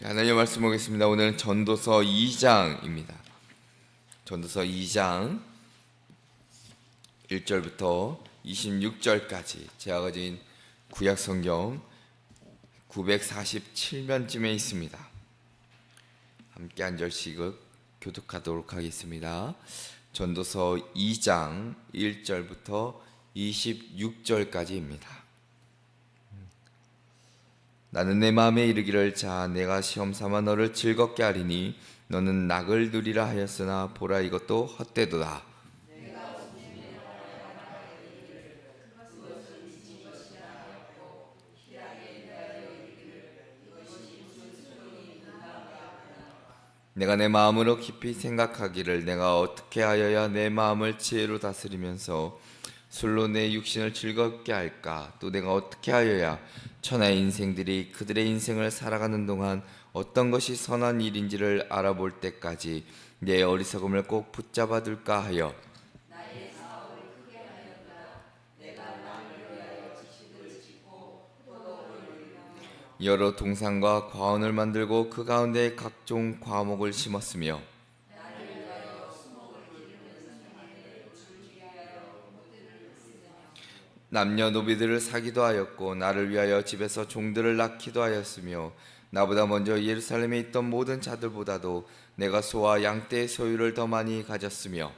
하나님 말씀 보겠습니다. 오늘은 전도서 2장입니다. 전도서 2장 1절부터 26절까지 제가 가진 구약 성경 947면쯤에 있습니다. 함께 한 절씩 교독하도록 하겠습니다. 전도서 2장 1절부터 26절까지입니다. 나는 내 마음에 이르기를 자 내가 시험 삼아 너를 즐겁게 하리니 너는 낙을 누리라 하였으나 보라 이것도 헛되도다. 내가 내 마음으로 깊이 생각하기를 내가 어떻게 하여야 내 마음을 지혜로 다스리면서 술로 내 육신을 즐겁게 할까? 또 내가 어떻게 하여야 천하의 인생들이 그들의 인생을 살아가는 동안 어떤 것이 선한 일인지를 알아볼 때까지 내 어리석음을 꼭 붙잡아 둘까 하여 여러 동산과 과원을 만들고 그 가운데 각종 과목을 심었으며 남녀 노비들을 사기도 하였고 나를 위하여 집에서 종들을 낳기도 하였으며 나보다 먼저 예루살렘에 있던 모든 자들보다도 내가 소와 양떼의 소유를 더 많이 가졌으며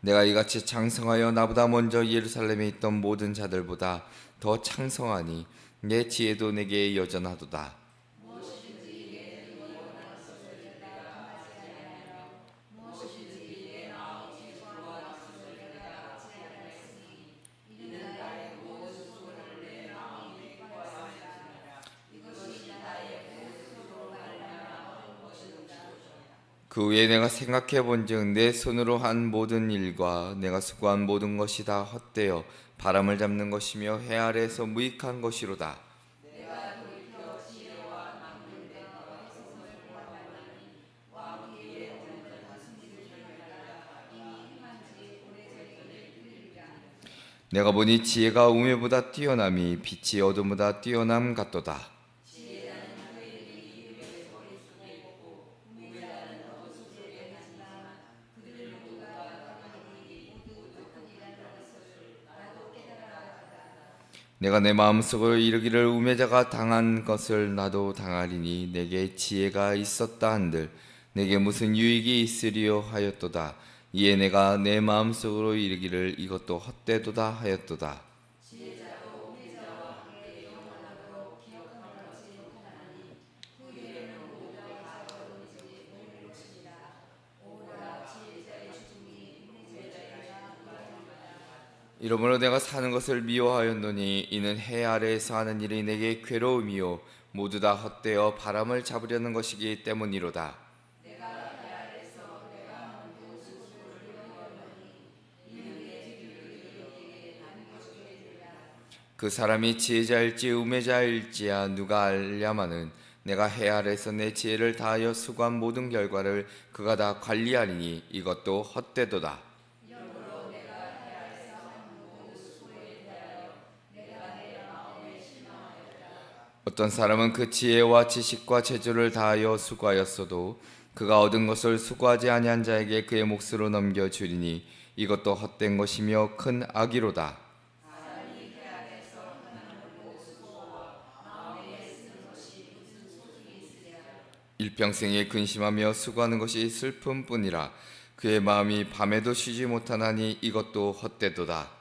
내가 이같이 창성하여 나보다 먼저 예루살렘에 있던 모든 자들보다 더 창성하니 내 지혜도 내게 여전하도다. 그 후에 내가 생각해 본즉 내 손으로 한 모든 일과 내가 수고한 모든 것이 다 헛되어 바람을 잡는 것이며 해 아래에서 무익한 것이로다. 내가 보니 지혜가 우매보다 뛰어남이 빛이 어둠보다 뛰어남 같도다. 내가 내 마음속으로 이르기를 우매자가 당한 것을 나도 당하리니 내게 지혜가 있었다 한들 내게 무슨 유익이 있으리요 하였도다. 이에 내가 내 마음속으로 이르기를 이것도 헛되도다 하였도다 이러므로 내가 사는 것을 미워하였노니 이는 해 아래에서 하는 일이 내게 괴로움이요 모두 다 헛되어 바람을 잡으려는 것이기 때문이로다. 그 사람이 지혜자일지 우매자일지야 누가 알랴마는 내가 해 아래에서 내 지혜를 다하여 수고한 모든 결과를 그가 다 관리하리니 이것도 헛되도다. 어떤 사람은 그 지혜와 지식과 재주를 다하여 수고하였어도 그가 얻은 것을 수고하지 아니한 자에게 그의 몫으로 넘겨 주리니 이것도 헛된 것이며 큰 악이로다. 일평생에 근심하며 수고하는 것이 슬픔뿐이라 그의 마음이 밤에도 쉬지 못하나니 이것도 헛되도다.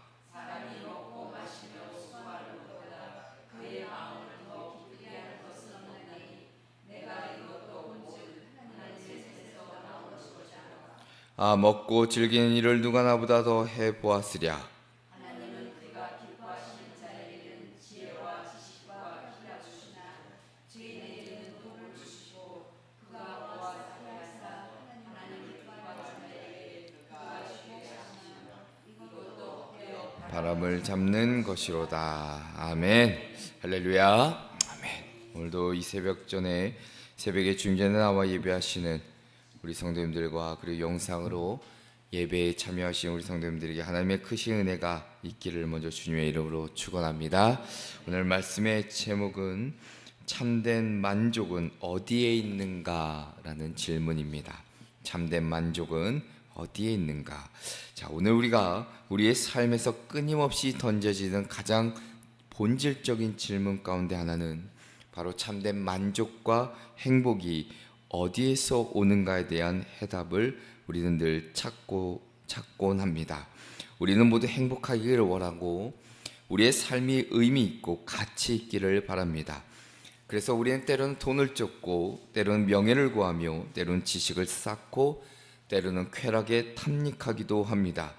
아 먹고 즐기는 일을 누가 나보다 더 해 보았으랴. 바람을 잡는 것이로다. 아멘. 할렐루야. 아멘. 오늘도 이 새벽 전에 새벽에 중전에 나와 예배하시는 우리 성도님들과 그리고 영상으로 예배에 참여하신 우리 성도님들에게 하나님의 크신 은혜가 있기를 먼저 주님의 이름으로 축원합니다. 오늘 말씀의 제목은 참된 만족은 어디에 있는가라는 질문입니다. 참된 만족은 어디에 있는가? 자, 오늘 우리가 우리의 삶에서 끊임없이 던져지는 가장 본질적인 질문 가운데 하나는 바로 참된 만족과 행복이 어디에서 오는가에 대한 해답을 우리는 늘 찾고 찾곤 합니다. 우리는 모두 행복하기를 원하고 우리의 삶이 의미 있고 가치 있기를 바랍니다. 그래서 우리는 때로는 돈을 쫓고 때로는 명예를 구하며 때로는 지식을 쌓고 때로는 쾌락에 탐닉하기도 합니다.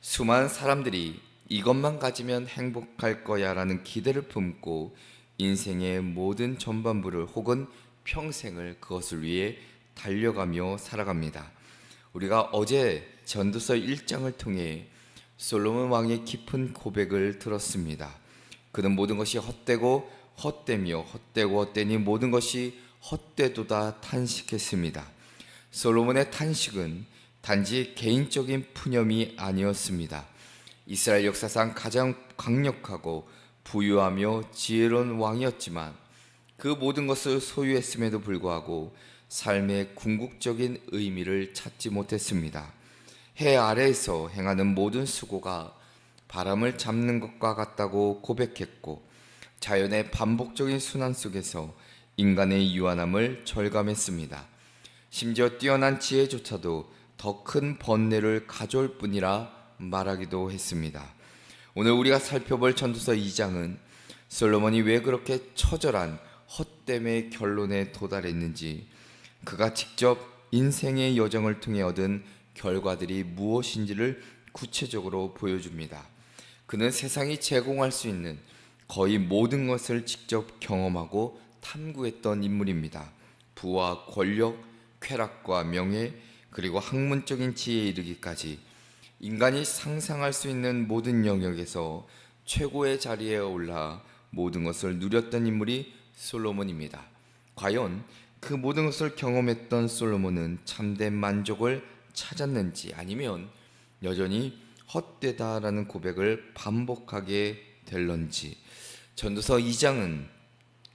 수많은 사람들이 이것만 가지면 행복할 거야라는 기대를 품고 인생의 모든 전반부를 혹은 평생을 그것을 위해 달려가며 살아갑니다. 우리가 어제 전도서 1장을 통해 솔로몬 왕의 깊은 고백을 들었습니다. 그는 모든 것이 헛되고 헛되며 헛되고 헛되니 모든 것이 헛되도다 탄식했습니다. 솔로몬의 탄식은 단지 개인적인 푸념이 아니었습니다. 이스라엘 역사상 가장 강력하고 부유하며 지혜로운 왕이었지만 그 모든 것을 소유했음에도 불구하고 삶의 궁극적인 의미를 찾지 못했습니다. 해 아래에서 행하는 모든 수고가 바람을 잡는 것과 같다고 고백했고 자연의 반복적인 순환 속에서 인간의 유한함을 절감했습니다. 심지어 뛰어난 지혜조차도 더 큰 번뇌를 가져올 뿐이라 말하기도 했습니다. 오늘 우리가 살펴볼 전도서 2장은 솔로몬이 왜 그렇게 처절한 헛됨의 결론에 도달했는지 그가 직접 인생의 여정을 통해 얻은 결과들이 무엇인지를 구체적으로 보여줍니다. 그는 세상이 제공할 수 있는 거의 모든 것을 직접 경험하고 탐구했던 인물입니다. 부와 권력, 쾌락과 명예, 그리고 학문적인 지혜에 이르기까지 인간이 상상할 수 있는 모든 영역에서 최고의 자리에 올라 모든 것을 누렸던 인물이 솔로몬입니다. 과연 그 모든 것을 경험했던 솔로몬은 참된 만족을 찾았는지 아니면 여전히 헛되다라는 고백을 반복하게 될런지 전도서 2장은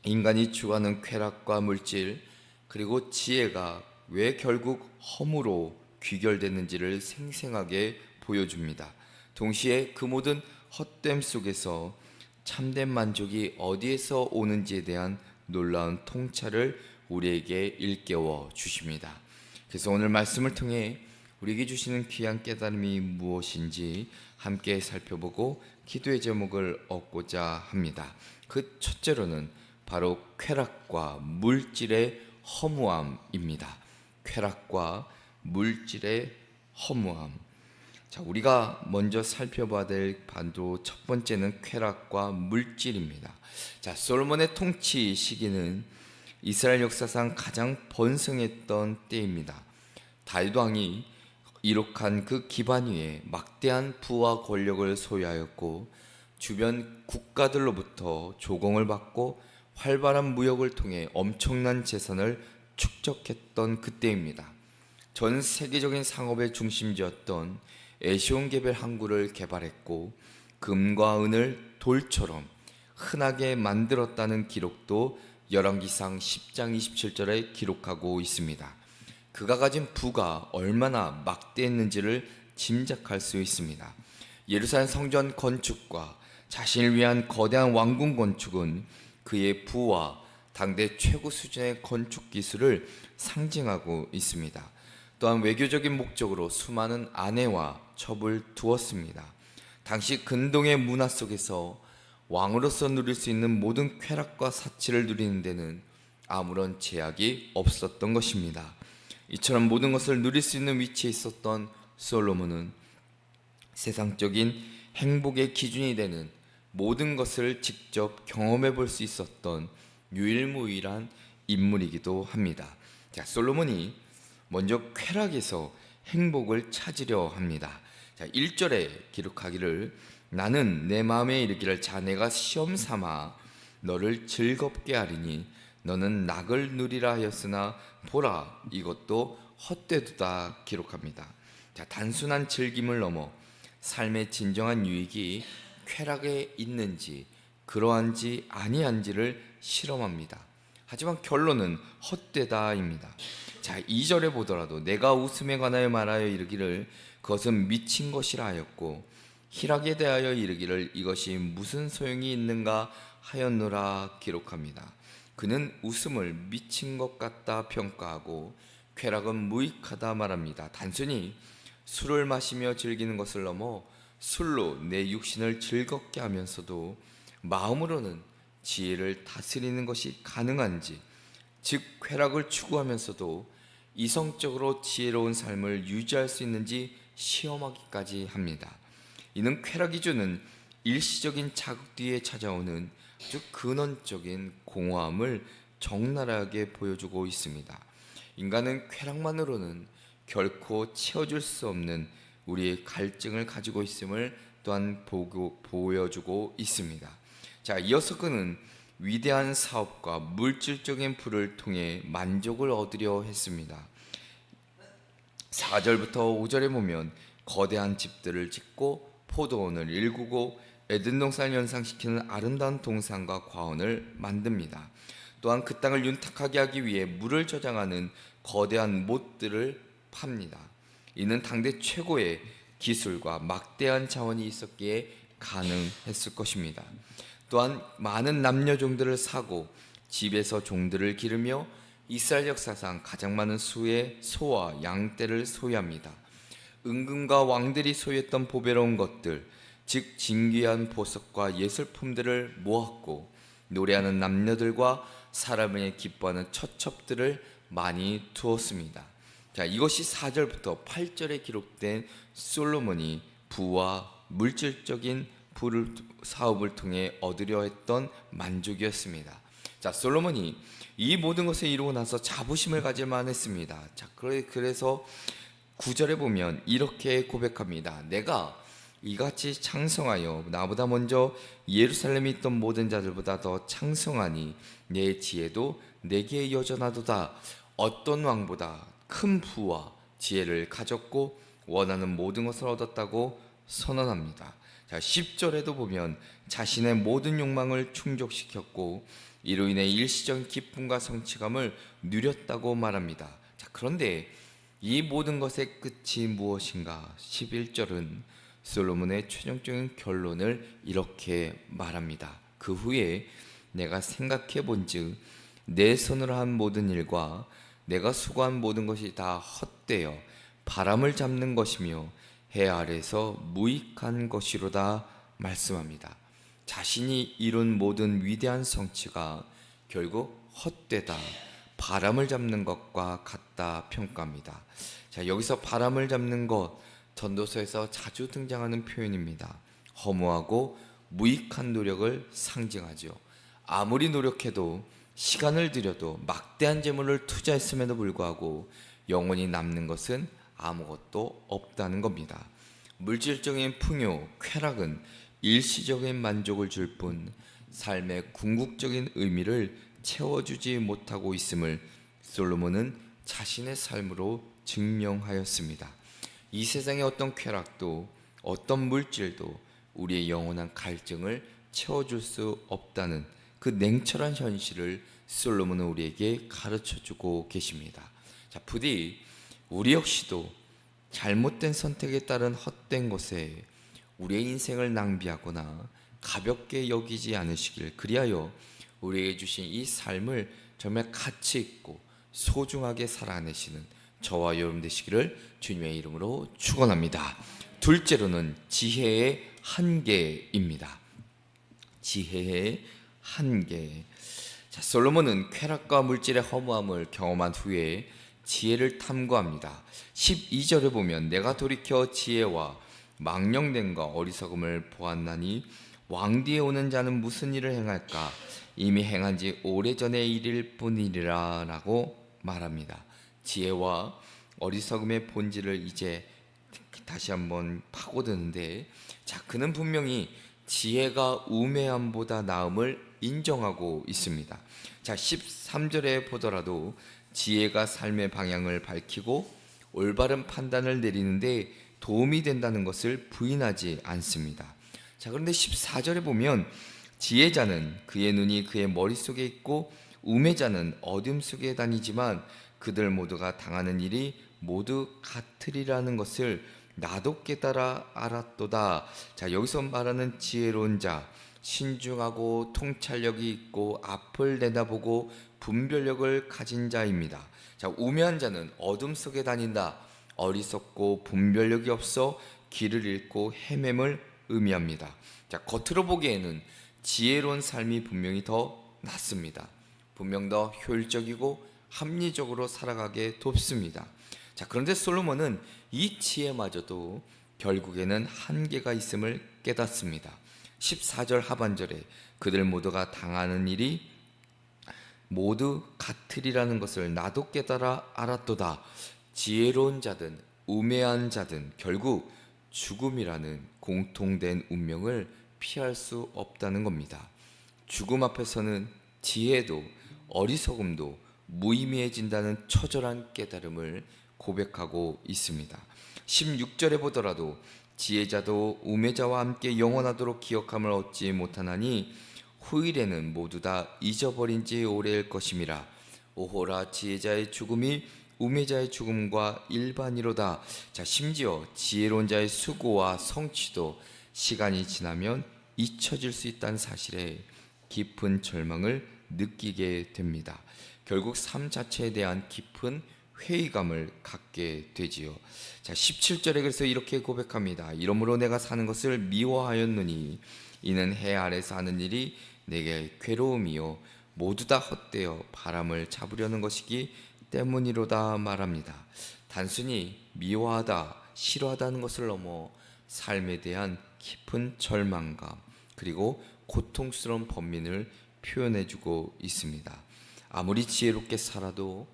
인간이 추구하는 쾌락과 물질 그리고 지혜가 왜 결국 허무로 귀결됐는지를 생생하게 보여줍니다. 동시에 그 모든 헛됨 속에서 참된 만족이 어디에서 오는지에 대한 놀라운 통찰을 우리에게 일깨워 주십니다. 그래서 오늘 말씀을 통해 우리에게 주시는 귀한 깨달음이 무엇인지 함께 살펴보고 기도의 제목을 얻고자 합니다. 그 첫째로는 바로 쾌락과 물질의 허무함입니다. 쾌락과 물질의 허무함. 자, 우리가 먼저 살펴봐야 될 반도 첫 번째는 쾌락과 물질입니다. 자, 솔로몬의 통치 시기는 이스라엘 역사상 가장 번성했던 때입니다. 다윗 왕이 이룩한 그 기반 위에 막대한 부와 권력을 소유하였고 주변 국가들로부터 조공을 받고 활발한 무역을 통해 엄청난 재산을 축적했던 그때입니다. 전 세계적인 상업의 중심지였던 에시온개별 항구를 개발했고 금과 은을 돌처럼 흔하게 만들었다는 기록도 열왕기상 10장 27절에 기록하고 있습니다. 그가 가진 부가 얼마나 막대했는지를 짐작할 수 있습니다. 예루살렘 성전 건축과 자신을 위한 거대한 왕궁 건축은 그의 부와 당대 최고 수준의 건축 기술을 상징하고 있습니다. 또한 외교적인 목적으로 수많은 아내와 첩을 두었습니다. 당시 근동의 문화 속에서 왕으로서 누릴 수 있는 모든 쾌락과 사치를 누리는 데는 아무런 제약이 없었던 것입니다. 이처럼 모든 것을 누릴 수 있는 위치에 있었던 솔로몬은 세상적인 행복의 기준이 되는 모든 것을 직접 경험해 볼 수 있었던 유일무이한 인물이기도 합니다. 자, 솔로몬이 먼저 쾌락에서 행복을 찾으려 합니다. 자, 1절에 기록하기를 나는 내 마음에 이르기를 자네가 시험 삼아 너를 즐겁게 하리니 너는 낙을 누리라 하였으나 보라 이것도 헛되도다 기록합니다. 자, 단순한 즐김을 넘어 삶의 진정한 유익이 쾌락에 있는지 그러한지 아니한지를 실험합니다. 하지만 결론은 헛되다입니다. 자, 2절에 보더라도 내가 웃음에 관하여 말하여 이르기를 그것은 미친 것이라 하였고 희락에 대하여 이르기를 이것이 무슨 소용이 있는가 하였노라 기록합니다. 그는 웃음을 미친 것 같다 평가하고 쾌락은 무익하다 말합니다. 단순히 술을 마시며 즐기는 것을 넘어 술로 내 육신을 즐겁게 하면서도 마음으로는 지혜를 다스리는 것이 가능한지 즉 쾌락을 추구하면서도 이성적으로 지혜로운 삶을 유지할 수 있는지 시험하기까지 합니다. 이는 쾌락이 주는 일시적인 자극 뒤에 찾아오는 아주 근원적인 공허함을 적나라하게 보여주고 있습니다. 인간은 쾌락만으로는 결코 채워줄 수 없는 우리의 갈증을 가지고 있음을 또한 보고, 보여주고 있습니다. 자, 이어서 그는 위대한 사업과 물질적인 부를 통해 만족을 얻으려 했습니다. 4절부터 5절에 보면 거대한 집들을 짓고 포도원을 일구고 에덴 동산을 연상시키는 아름다운 동산과 과원을 만듭니다. 또한 그 땅을 윤탁하게 하기 위해 물을 저장하는 거대한 못들을 팝니다. 이는 당대 최고의 기술과 막대한 자원이 있었기에 가능했을 것입니다. 또한 많은 남녀 종들을 사고 집에서 종들을 기르며 이스라엘 역사상 가장 많은 수의 소와 양떼를 소유합니다. 은금과 왕들이 소유했던 보배로운 것들, 즉 진귀한 보석과 예술품들을 모았고 노래하는 남녀들과 사람을 기뻐하는 처첩들을 많이 두었습니다. 자, 이것이 4절부터 8절에 기록된 솔로몬이 부와 물질적인 부를 사업을 통해 얻으려 했던 만족이었습니다. 자, 솔로몬이 이 모든 것을 이루고 나서 자부심을 가질 만 했습니다. 자, 그래- 그래서 9절에 보면 이렇게 고백합니다. 내가 이같이 창성하여 나보다 먼저 예루살렘에 있던 모든 자들보다 더 창성하니 내 지혜도 내게 여전하도다. 어떤 왕보다 큰 부와 지혜를 가졌고 원하는 모든 것을 얻었다고 선언합니다. 자, 10절에도 보면 자신의 모든 욕망을 충족시켰고 이로 인해 일시적인 기쁨과 성취감을 누렸다고 말합니다. 자, 그런데 이 모든 것의 끝이 무엇인가? 11절은 솔로몬의 최종적인 결론을 이렇게 말합니다. 그 후에 내가 생각해 본즉 내 손으로 한 모든 일과 내가 수고한 모든 것이 다 헛되어 바람을 잡는 것이며 해 아래서 무익한 것이로다 말씀합니다. 자신이 이룬 모든 위대한 성취가 결국 헛되다 바람을 잡는 것과 같다 평가합니다. 자 여기서 바람을 잡는 것 전도서에서 자주 등장하는 표현입니다. 허무하고 무익한 노력을 상징하죠. 아무리 노력해도 시간을 들여도 막대한 재물을 투자했음에도 불구하고 영원히 남는 것은 아무것도 없다는 겁니다. 물질적인 풍요, 쾌락은 일시적인 만족을 줄 뿐 삶의 궁극적인 의미를 채워주지 못하고 있음을 솔로몬은 자신의 삶으로 증명하였습니다. 이 세상의 어떤 쾌락도 어떤 물질도 우리의 영원한 갈증을 채워줄 수 없다는 그 냉철한 현실을 솔로몬은 우리에게 가르쳐주고 계십니다. 자, 부디 우리 역시도 잘못된 선택에 따른 헛된 것에 우리의 인생을 낭비하거나 가볍게 여기지 않으시길 그리하여 우리에게 주신 이 삶을 정말 가치 있고 소중하게 살아내시는 저와 여러분 되시기를 주님의 이름으로 축원합니다. 둘째로는 지혜의 한계입니다. 지혜의 한계. 자, 솔로몬은 쾌락과 물질의 허무함을 경험한 후에 지혜를 탐구합니다. 12절에 보면 내가 돌이켜 지혜와 망령됨과 어리석음을 보았나니 왕뒤에 오는 자는 무슨 일을 행할까 이미 행한 지 오래전의 일일 뿐이라 라고 말합니다. 지혜와 어리석음의 본질을 이제 다시 한번 파고드는데 자 그는 분명히 지혜가 우매함보다 나음을 인정하고 있습니다. 자 13절에 보더라도 지혜가 삶의 방향을 밝히고 올바른 판단을 내리는데 도움이 된다는 것을 부인하지 않습니다. 자, 그런데 14절에 보면 지혜자는 그의 눈이 그의 머릿속에 있고 우매자는 어둠 속에 다니지만 그들 모두가 당하는 일이 모두 같으리라는 것을 나도 깨달아 알았도다. 자, 여기서 말하는 지혜로운 자, 신중하고 통찰력이 있고 앞을 내다보고 분별력을 가진 자입니다. 자, 우매한 자는 어둠 속에 다닌다. 어리석고 분별력이 없어 길을 잃고 헤맴을 의미합니다. 자, 겉으로 보기에는 지혜로운 삶이 분명히 더 낫습니다. 분명 더 효율적이고 합리적으로 살아가게 돕습니다. 자, 그런데 솔로몬은 이 지혜마저도 결국에는 한계가 있음을 깨닫습니다. 14절 하반절에 그들 모두가 당하는 일이 모두 같으리라는 것을 나도 깨달아 알았도다. 지혜로운 자든 우매한 자든 결국 죽음이라는 공통된 운명을 피할 수 없다는 겁니다. 죽음 앞에서는 지혜도 어리석음도 무의미해진다는 처절한 깨달음을 고백하고 있습니다. 16절에 보더라도 지혜자도 우매자와 함께 영원하도록 기억함을 얻지 못하나니 후일에는 모두 다 잊어버린 지 오래일 것임이라 오호라 지혜자의 죽음이 우매자의 죽음과 일반이로다. 자, 심지어 지혜로운 자의 수고와 성취도 시간이 지나면 잊혀질 수 있다는 사실에 깊은 절망을 느끼게 됩니다. 결국 삶 자체에 대한 깊은 회의감을 갖게 되지요. 자, 17절에 그래서 이렇게 고백합니다. 이러므로 내가 사는 것을 미워하였느니 이는 해 아래서 하는 일이 내게 괴로움이요 모두 다 헛되어 바람을 잡으려는 것이기 때문이로다 말합니다. 단순히 미워하다, 싫어하다는 것을 넘어 삶에 대한 깊은 절망감 그리고 고통스러운 번민을 표현해주고 있습니다. 아무리 지혜롭게 살아도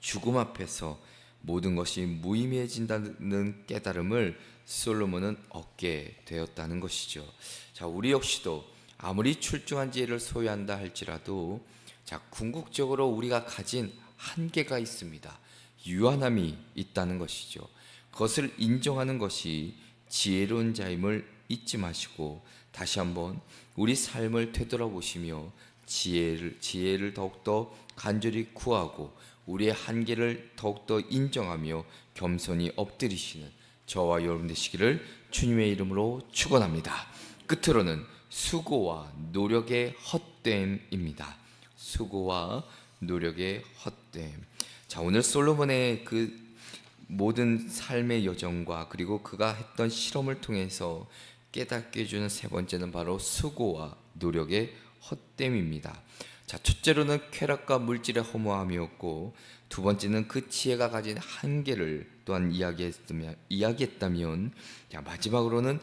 죽음 앞에서 모든 것이 무의미해진다는 깨달음을 솔로몬은 얻게 되었다는 것이죠. 자, 우리 역시도 아무리 출중한 지혜를 소유한다 할지라도 자, 궁극적으로 우리가 가진 한계가 있습니다. 유한함이 있다는 것이죠. 그것을 인정하는 것이 지혜로운 자임을 잊지 마시고 다시 한번 우리 삶을 되돌아보시며 지혜를 지혜를 더욱더 간절히 구하고 우리의 한계를 더욱더 인정하며 겸손히 엎드리시는 저와 여러분 되시기를 주님의 이름으로 축원합니다. 끝으로는 수고와 노력의 헛됨입니다. 수고와 노력의 헛됨. 자, 오늘 솔로몬의 그 모든 삶의 여정과 그리고 그가 했던 실험을 통해서 깨닫게 해주는 세 번째는 바로 수고와 노력의 헛됨입니다. 자, 첫째로는 쾌락과 물질의 허무함이었고 두 번째는 그 지혜가 가진 한계를 또한 이야기했다면, 이야기했다면 자, 마지막으로는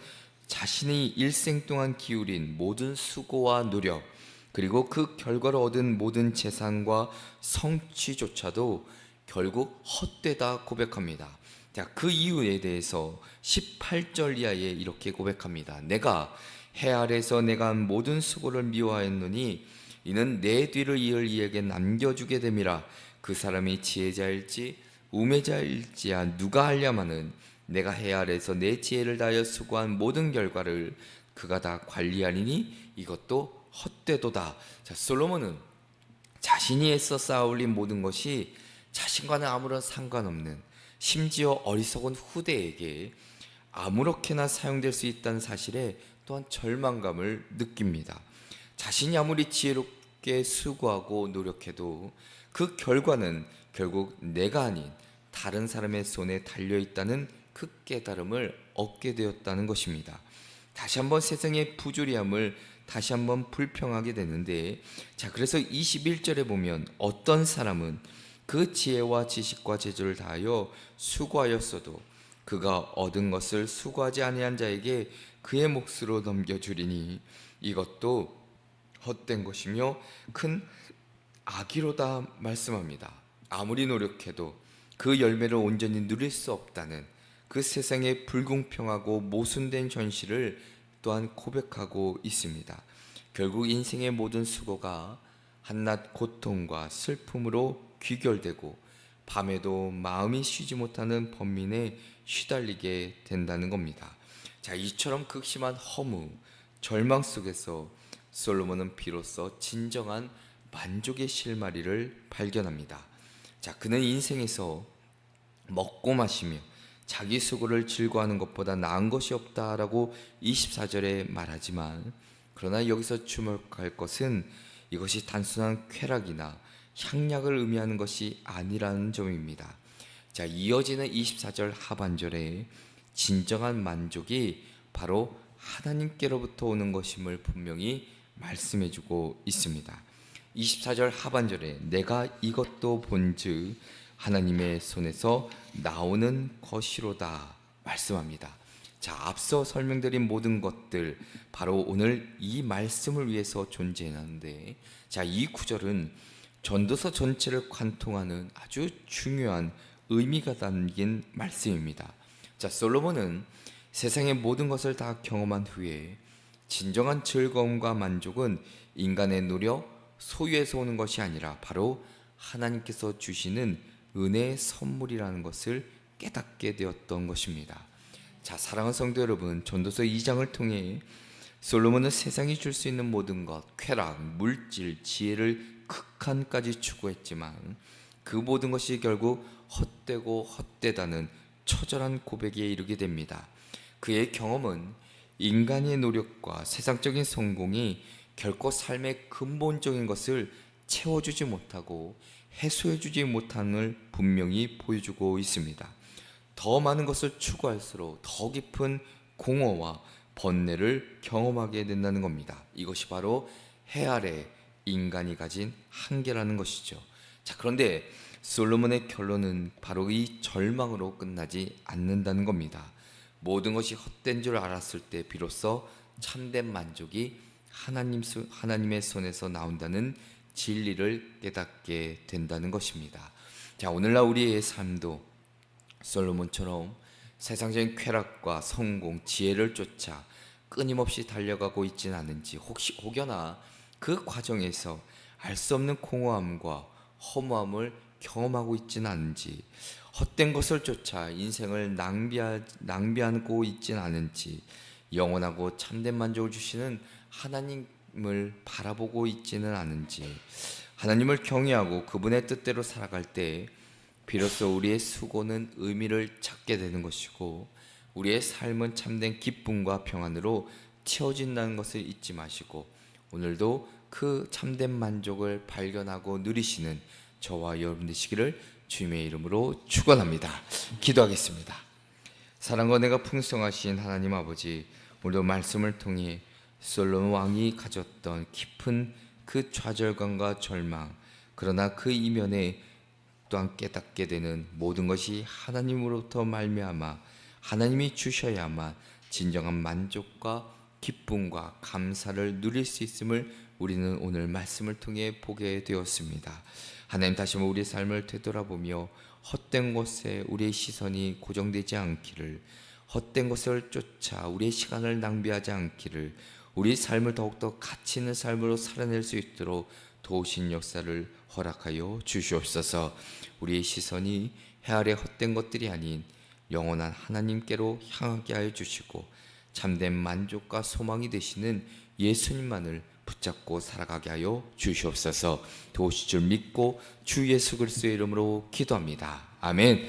자신이 일생 동안 기울인 모든 수고와 노력 그리고 그 결과로 얻은 모든 재산과 성취조차도 결국 헛되다 고백합니다. 자, 그 이유에 대해서 18절 이하에 이렇게 고백합니다. 내가 해 아래서 내가 한 모든 수고를 미워하였노니 이는 내 뒤를 이을 이에게 남겨주게 됨이라 그 사람이 지혜자일지 우매자일지야 누가 알려마는 내가 해 아래서 내 지혜를 다하여 수고한 모든 결과를 그가 다 관리하리니 이것도 헛되도다. 자, 솔로몬은 자신이 애써 쌓아올린 모든 것이 자신과는 아무런 상관없는 심지어 어리석은 후대에게 아무렇게나 사용될 수 있다는 사실에 또한 절망감을 느낍니다. 자신이 아무리 지혜롭게 수고하고 노력해도 그 결과는 결국 내가 아닌 다른 사람의 손에 달려 있다는 그 깨달음을 얻게 되었다는 것입니다. 다시 한번 세상의 부조리함을 다시 한번 불평하게 되는데 자 그래서 21절에 보면 어떤 사람은 그 지혜와 지식과 재주를 다하여 수고하였어도 그가 얻은 것을 수고하지 아니한 자에게 그의 몫으로 넘겨 주리니 이것도 헛된 것이며 큰 악이로다 말씀합니다. 아무리 노력해도 그 열매를 온전히 누릴 수 없다는 그 세상의 불공평하고 모순된 현실을 또한 고백하고 있습니다. 결국 인생의 모든 수고가 한낱 고통과 슬픔으로 귀결되고 밤에도 마음이 쉬지 못하는 번민에 시달리게 된다는 겁니다. 자, 이처럼 극심한 허무, 절망 속에서 솔로몬은 비로소 진정한 만족의 실마리를 발견합니다. 자, 그는 인생에서 먹고 마시며 자기 수고를 즐거워하는 것보다 나은 것이 없다라고 24절에 말하지만 그러나 여기서 주목할 것은 이것이 단순한 쾌락이나 향락을 의미하는 것이 아니라는 점입니다. 자, 이어지는 24절 하반절에 진정한 만족이 바로 하나님께로부터 오는 것임을 분명히 말씀해 주고 있습니다. 24절 하반절에 내가 이것도 본즉 하나님의 손에서 나오는 것이로다 말씀합니다. 자, 앞서 설명드린 모든 것들 바로 오늘 이 말씀을 위해서 존재하는데 자, 이 구절은 전도서 전체를 관통하는 아주 중요한 의미가 담긴 말씀입니다. 자, 솔로몬은 세상의 모든 것을 다 경험한 후에 진정한 즐거움과 만족은 인간의 노력, 소유에서 오는 것이 아니라 바로 하나님께서 주시는 은혜의 선물이라는 것을 깨닫게 되었던 것입니다. 자, 사랑하는 성도 여러분, 전도서 2장을 통해 솔로몬은 세상이 줄 수 있는 모든 것, 쾌락, 물질, 지혜를 극한까지 추구했지만 그 모든 것이 결국 헛되고 헛되다는 처절한 고백에 이르게 됩니다. 그의 경험은 인간의 노력과 세상적인 성공이 결코 삶의 근본적인 것을 채워주지 못하고 해소해주지 못함을 분명히 보여주고 있습니다. 더 많은 것을 추구할수록 더 깊은 공허와 번뇌를 경험하게 된다는 겁니다. 이것이 바로 해 아래 인간이 가진 한계라는 것이죠. 자, 그런데 솔로몬의 결론은 바로 이 절망으로 끝나지 않는다는 겁니다. 모든 것이 헛된 줄 알았을 때 비로소 참된 만족이 하나님 수, 하나님의 손에서 나온다는 진리를 깨닫게 된다는 것입니다. 자, 오늘날 우리의 삶도 솔로몬처럼 세상적인 쾌락과 성공, 지혜를 쫓아 끊임없이 달려가고 있지는 않은지 혹시 혹여나 그 과정에서 알 수 없는 공허함과 허무함을 경험하고 있지는 않은지 헛된 것을 쫓아 인생을 낭비하, 낭비하고 있지는 않은지 영원하고 참된 만족을 주시는 하나님을 바라보고 있지는 않은지 하나님을 경외하고 그분의 뜻대로 살아갈 때 비로소 우리의 수고는 의미를 찾게 되는 것이고 우리의 삶은 참된 기쁨과 평안으로 채워진다는 것을 잊지 마시고 오늘도 그 참된 만족을 발견하고 누리시는 저와 여러분 되시기를 주님의 이름으로 축원합니다. 기도하겠습니다. 사랑과 내가 풍성하신 하나님 아버지 오늘도 말씀을 통해 솔로몬 왕이 가졌던 깊은 그 좌절감과 절망 그러나 그 이면에 또한 깨닫게 되는 모든 것이 하나님으로부터 말미암아 하나님이 주셔야만 진정한 만족과 기쁨과 감사를 누릴 수 있음을 우리는 오늘 말씀을 통해 보게 되었습니다. 하나님 다시 한번 우리의 삶을 되돌아보며 헛된 곳에 우리의 시선이 고정되지 않기를 헛된 것을 쫓아 우리의 시간을 낭비하지 않기를 우리 삶을 더욱더 가치 있는 삶으로 살아낼 수 있도록 도우신 역사를 허락하여 주시옵소서 우리의 시선이 해 아래 헛된 것들이 아닌 영원한 하나님께로 향하게 하여 주시고 참된 만족과 소망이 되시는 예수님만을 붙잡고 살아가게 하여 주시옵소서 도우실 줄 믿고 주 예수 그리스도의 이름으로 기도합니다. 아멘.